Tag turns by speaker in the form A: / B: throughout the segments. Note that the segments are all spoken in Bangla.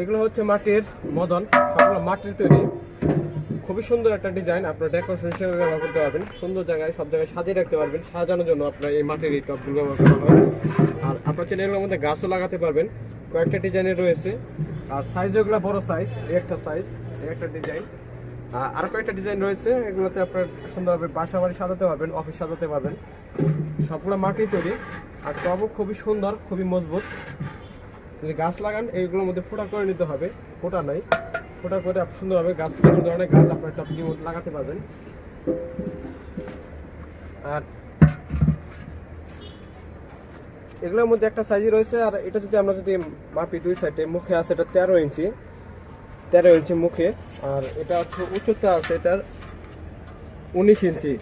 A: এগুলো হচ্ছে মাটির মদন। সবগুলো মাটির তৈরি। খুবই সুন্দর একটা ডিজাইন আপনার ডেকোরেশন হিসেবে ব্যবহার করতে পারবেন। সুন্দর জায়গায়, সব জায়গায় সাজিয়ে রাখতে পারবেন। সাজানোর জন্য আপনার এই মাটির এই টপগুলো ব্যবহার করা হয় আর আপনার চ্যানেল এগুলোর মধ্যে গাছও লাগাতে পারবেন। কয়েকটা ডিজাইনের রয়েছে। আর সাইজ এগুলো বড় সাইজ এই একটা সাইজ এই একটা ডিজাইন আর কয়েকটা ডিজাইন রয়েছে। এগুলোতে আপনার সুন্দরভাবে বাসা বাড়ি সাজাতে পারবেন অফিস সাজাতে পারবেন। সবগুলো মাটির তৈরি। আর টবও খুবই সুন্দর, খুবই মজবুত। যদি গাছ লাগান, এইগুলোর মধ্যে ফোটা করে নিতে হবে। ফোটা নাই। ফোটা করে আপনি সুন্দরভাবে গাছ কোনো ধরনের গাছ আপনার টপটির মধ্যে লাগাতে পারবেন। আর এগুলোর মধ্যে একটা সাইজই রয়েছে, আর এটা যদি আমরা যদি মাপি দুই সাইডে মুখে আছে এটা তেরো ইঞ্চি। তেরো ইঞ্চি মুখে, আর এটা হচ্ছে উচ্চতা আছে এটার উনিশ ইঞ্চি।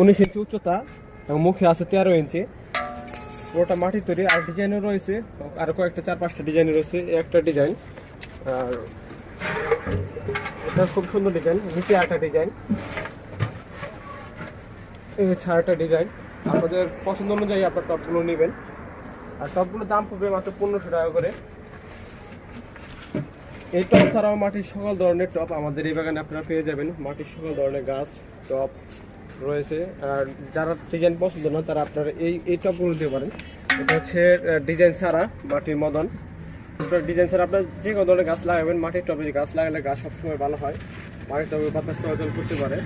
A: উনিশ ইঞ্চি উচ্চতা, এবং মুখে আছে তেরো ইঞ্চি। পুরোটা মাটির তৈরি, আর ডিজাইনও রয়েছে। আর কয়েকটা, চার, পাঁচটা ডিজাইন রয়েছে একটা ডিজাইন আর এটা খুব সুন্দর ডিজাইন নিচে একটা ডিজাইন আরেকটা ডিজাইন আপনাদের পছন্দ অনুযায়ী আপনার টপগুলো নেবেন। আর টপগুলোর দাম পড়বে মাত্র পনেরোশো টাকা করে। এই টপ ছাড়াও মাটির সকল ধরনের টপ আমাদের এই বাগানে আপনারা পেয়ে যাবেন। মাটির সকল ধরনের গাছ টপ রয়েছে। আর যারা ডিজাইন পছন্দ না, তারা আপনারা এই এই টপগুলো দিতে পারেন। এটা হচ্ছে ডিজাইন ছাড়া মাটির মদন। ডিজাইন ছাড়া আপনার যে কোনো ধরনের গাছ লাগাবেন, মাটির টপে গাছ লাগালে গাছ সবসময় ভালো হয়। মাটির টবে বাতাস চলাচল করতে পারে।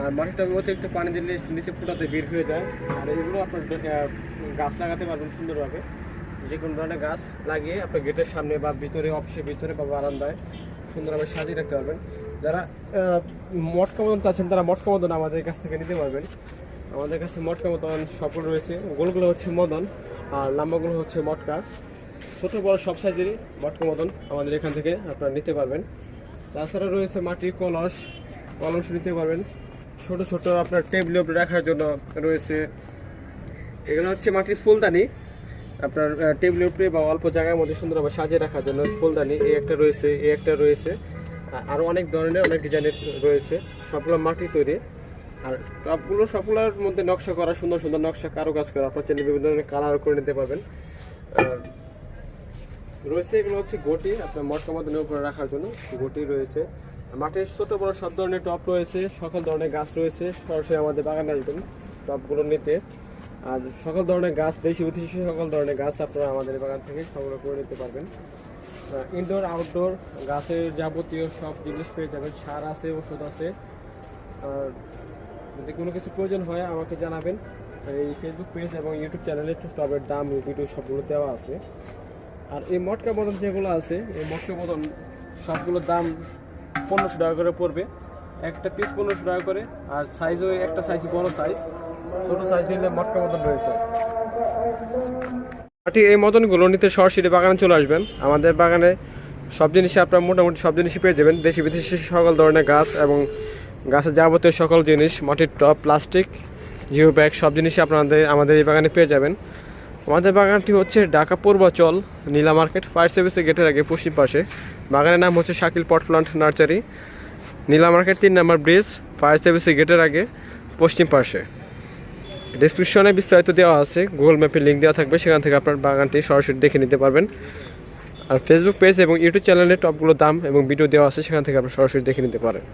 A: আর মাটির টবে অতিরিক্ত পানি দিলে নিচে ফুটাতে বের হয়ে যায়। আর এগুলো আপনার গাছ লাগাতে পারবেন সুন্দরভাবে। যে কোনো ধরনের গাছ লাগিয়ে আপনার গেটের সামনে বা ভিতরে, অফিসের ভিতরে বা বারান্দায় সুন্দরভাবে সাজিয়ে রাখতে পারবেন। যারা মটকা মদন চাচ্ছেন তারা মটকা মদন আমাদের কাছ থেকে নিতে পারবেন। আমাদের কাছে মটকা মদন সকল রয়েছে। গোলগুলো হচ্ছে মদন আর লাম্বাগুলো হচ্ছে মটকা ছোট বড় সব সাইজেরই মটকা মদন আমাদের এখান থেকে আপনারা নিতে পারবেন। তাছাড়া রয়েছে মাটির কলস কলস নিতে পারবেন। ছোট ছোট আপনার টেবিলে রাখার জন্য রয়েছে। এগুলো হচ্ছে মাটির ফুলদানি। আপনার আহ, টেবিলের উপরে বা অল্প জায়গার মধ্যে সুন্দরভাবে সাজিয়ে রাখার জন্য ফুলদানি। এই একটা রয়েছে এই একটা রয়েছে। আ- আরও অনেক ধরনের অনেক ডিজাইনের রয়েছে। সবগুলো মাটি তৈরি। আর টপগুলো সবগুলোর মধ্যে নকশা করা, সুন্দর সুন্দর নকশা কারও কাজ করা। আপনার চাইলে বিভিন্ন ধরনের কালার করে নিতে পারবেন। রয়েছে এগুলো হচ্ছে গটি আপনার মটকা মদনের উপরে রাখার জন্য গটি রয়েছে। মাটির ছোট বড় সব ধরনের টপ রয়েছে। সকল ধরনের গাছ রয়েছে। সরাসরি আমাদের বাগানে আসবেন টপগুলো নিতে। আর সকল ধরনের গাছ, দেশি বিদেশি সকল ধরনের গাছ আপনারা আমাদের বাগান থেকে সংগ্রহ করে নিতে পারবেন। ইনডোর আউটডোর গাছের যাবতীয় সব জিনিস পেয়ে যাবেন। সার আছে, ওষুধ আছে। আর যদি কোনো কিছু প্রয়োজন হয়, আমাকে জানাবেন। এই ফেসবুক পেজ এবং ইউটিউব চ্যানেলে টবের দাম ভিডিও সবগুলো দেওয়া আছে। আর এই মটকা বদন যেগুলো আছে, এই মটকা বদন সবগুলোর দাম পনেরোশো টাকা করে পড়বে। একটা পিস পনেরোশো টাকা করে। আর সাইজও একটা সাইজ বড় সাইজ ছোটো সাইজ নিলে মটকা মদন রয়েছে। ঠিক এই মদনগুলো নিতে সরাসরি বাগানে চলে আসবেন। আমাদের বাগানে সব জিনিসই আপনার মোটামুটি সব জিনিসই পেয়ে যাবেন। দেশি বিদেশি সকল ধরনের গাছ এবং গাছের যাবতীয় সকল জিনিস, মাটির টপ প্লাস্টিক জিও ব্যাগ সব জিনিসই আপনাদের, আমাদের এই বাগানে পেয়ে যাবেন। আমাদের বাগানটি হচ্ছে ঢাকা পূর্বাচল নীলা মার্কেট ফায়ার সার্ভিসের গেটের আগে পশ্চিম পাশে। বাগানের নাম হচ্ছে Shakil pot plant nursery. Nila market তিন নম্বর ব্রিজ, ফায়ার সার্ভিসের গেটের আগে পশ্চিম পাশে। ডিসক্রিপশনে বিস্তারিত দেওয়া আছে গুগল ম্যাপে লিঙ্ক দেওয়া থাকবে, সেখান থেকে আপনার বাগানটি সরাসরি দেখে নিতে পারবেন। আর ফেসবুক পেজ এবং ইউটিউব চ্যানেলে টপগুলোর দাম এবং ভিডিও দেওয়া আছে, সেখান থেকে আপনার সরাসরি দেখে নিতে পারেন।